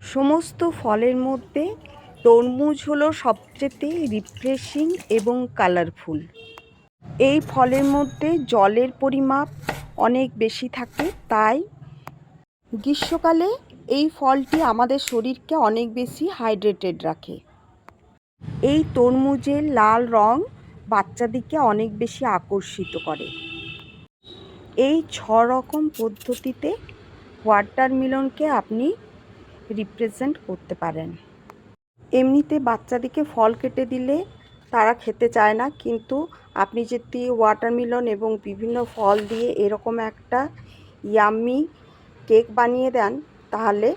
সমস্ত ফলের মধ্যে তরমুজ হলো সবচেয়ে রিফ্রেশিং এবং কালারফুল এই ফলের মধ্যে জলের পরিমাপ অনেক বেশি থাকে, তাই গ্রীষ্মকালে এই ফলটি আমাদের শরীরকে অনেক বেশি হাইড্রেটেড রাখে। এই তরমুজের লাল রং বাচ্চাদিকে অনেক বেশি আকর্ষিত করে। এই ছ রকম পদ্ধতিতে ওয়াটারমেলনকে আপনি রিপ্রেজেন্ট করতে পারেন। এমনিতে বাচ্চাদিকে ফল কেটে দিলে তারা খেতে চায় না, কিন্তু আপনি যদি ওয়াটারমেলন এবং বিভিন্ন ফল দিয়ে এরকম একটা ইয়াম্মি কেক বানিয়ে দেন, তাহলে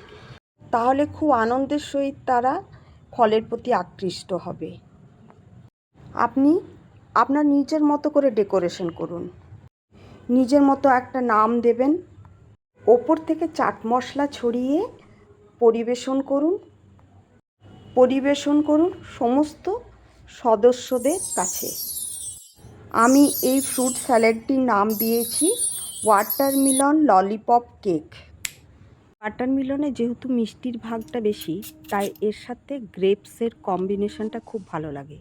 তাহলে খুব আনন্দের সহিত তারা ফলের প্রতি আকৃষ্ট হবে। আপনি, আপনার নিজের মতো করে ডেকোরেশন করুন। নিজের মতো একটা নাম দেবেন। ওপর থেকে চাট মশলা ছড়িয়ে পরিবেশন করুন। পরিবেশন করুন সমস্ত সদস্যদের কাছে। আমি এই ফ্রুট স্যালাডটির নাম দিয়েছি, ওয়াটারমেলন ললিপপ কেক। ওয়াটারমেলনে যেহেতু মিষ্টির ভাগটা বেশি, তাই এর সাথে গ্রেপসের কম্বিনেশনটা খুব ভালো লাগে।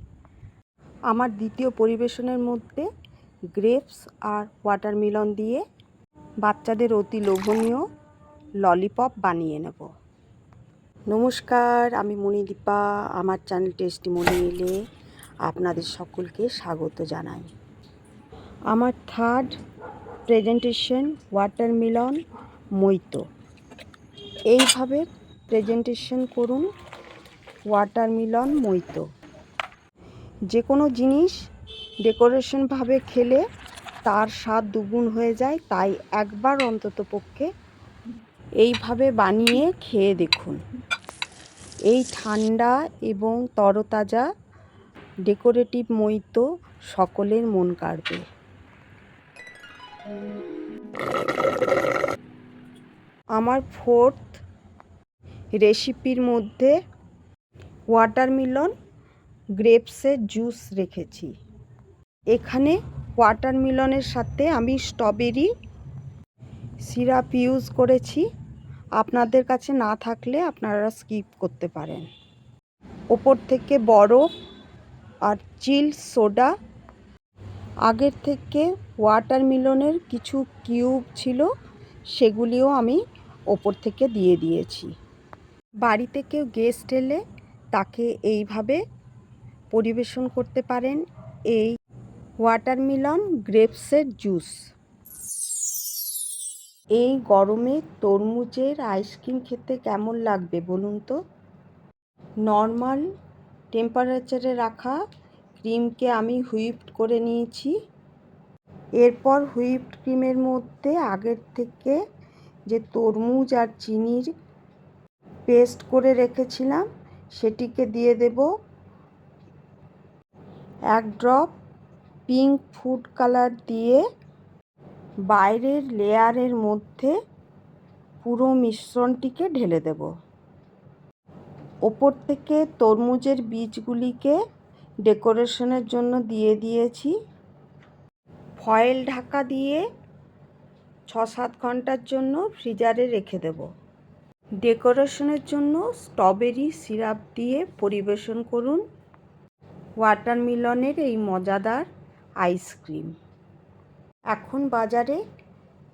আমার দ্বিতীয় পরিবেশনের মধ্যে গ্রেপস আর ওয়াটারমেলন দিয়ে বাচ্চাদের অতি লোভনীয় ললিপপ বানিয়ে নেব। নমস্কার, আমি মণিদীপা আমার চ্যানেল টেস্টি মনি এলে আপনাদের সকলকে স্বাগত জানাই। আমার থার্ড প্রেজেন্টেশন ওয়াটারমেলন মৈতো এইভাবে প্রেজেন্টেশন করুন ওয়াটারমেলন মৈতো যে কোনো জিনিস ডেকোরেশনভাবে খেলে তার স্বাদ দুগুণ হয়ে যায়, তাই একবার অন্তত পক্ষে এইভাবে বানিয়ে খেয়ে দেখুন। এই ঠান্ডা এবং তরতাজা ডেকোরেটিভ মৈতো সকলের মন কাড়বে। আমার ফোর্থ রেসিপির মধ্যে ওয়াটারমেলন গ্রেপসের জুস রেখেছি। এখানে ওয়াটারমেলনের সাথে আমি স্ট্রবেরি সিরাপ ইউজ করেছি। আপনাদের কাছে না থাকলে আপনারা স্কিপ করতে পারেন। ওপর থেকে বরফ আর চিল সোডা। আগের থেকে ওয়াটার মিলনের কিছু কিউব ছিল, সেগুলিও আমি ওপর থেকে দিয়ে দিয়েছি। বাড়িতে কেউ গেস্ট এলে তাকে এইভাবে পরিবেশন করতে পারেন, এই ওয়াটারমেলন গ্রেপসের জুস এই গরমে তরমুজের আইসক্রিম খেতে কেমন লাগবে বলুন তো? নর্মাল টেম্পারেচারে রাখা ক্রিমকে আমি হুইপড করে নিয়েছি। এরপর হুইপড ক্রিমের মধ্যে আগের থেকে যে তরমুজ আর চিনির পেস্ট করে রেখেছিলাম, সেটিকে দিয়ে দেব। এক ড্রপ পিঙ্ক ফুড কালার দিয়ে বাইরের লেয়ারের মধ্যে পুরো মিশ্রণটিকে ঢেলে দেব। ওপর থেকে তরমুজের বীজগুলিকে ডেকোরেশনের জন্য দিয়ে দিয়েছি। ফয়েল ঢাকা দিয়ে ছ সাত ঘণ্টার জন্য ফ্রিজারে রেখে দেব। ডেকোরেশনের জন্য স্ট্রবেরি সিরাপ দিয়ে পরিবেশন করুন। ওয়াটারমেলনের এই মজাদার আইসক্রিম। এখন বাজারে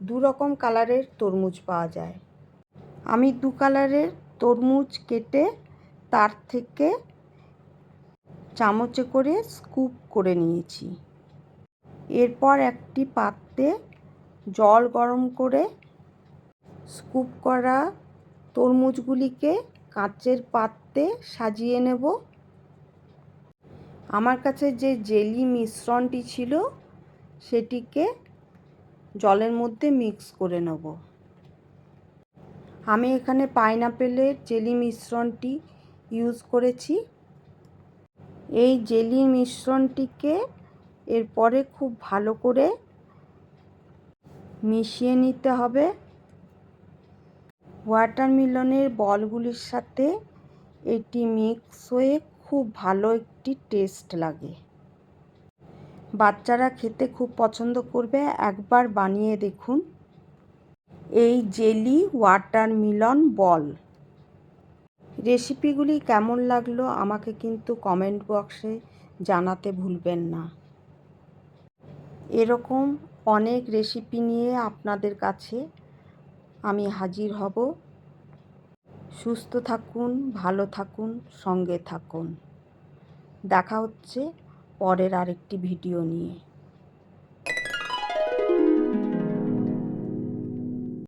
দু রকম কালারের তরমুজ পাওয়া যায়। আমি দু কালারের তরমুজ কেটে তার থেকে চামচে করে স্কুপ করে নিয়েছি। এরপর একটি পাত্রে জল গরম করে স্কুপ করা তরমুজগুলিকে কাঁচের পাত্রে সাজিয়ে নেব। আমার কাছে যে জেলি মিশ্রণটি ছিল সেটিকে জলের মধ্যে মিক্স করে নেব। আমি এখানে পাইনাপেলের জেলি মিশ্রণটি ইউজ করেছি। এই জেলি মিশ্রণটিকে এরপরে খুব ভালো করে মিশিয়ে নিতে হবে। ওয়াটারমেলনের বলগুলির সাথে এটি মিক্স হয়ে খুব ভালো একটি টেস্ট লাগে। বাচ্চারা খেতে খুব পছন্দ করবে। একবার বানিয়ে দেখুন। এই জেলি ওয়াটারমেলন বল। রেসিপিগুলি কেমন লাগল আমাকে কিন্তু কমেন্ট বক্সে জানাতে ভুলবেন না। এরকম অনেক রেসিপি নিয়ে আপনাদের কাছে আমি হাজির হব। সুস্থ থাকুন, ভালো থাকুন, সঙ্গে থাকুন। দেখা হচ্ছে পরের আরেকটি ভিডিও নিয়ে।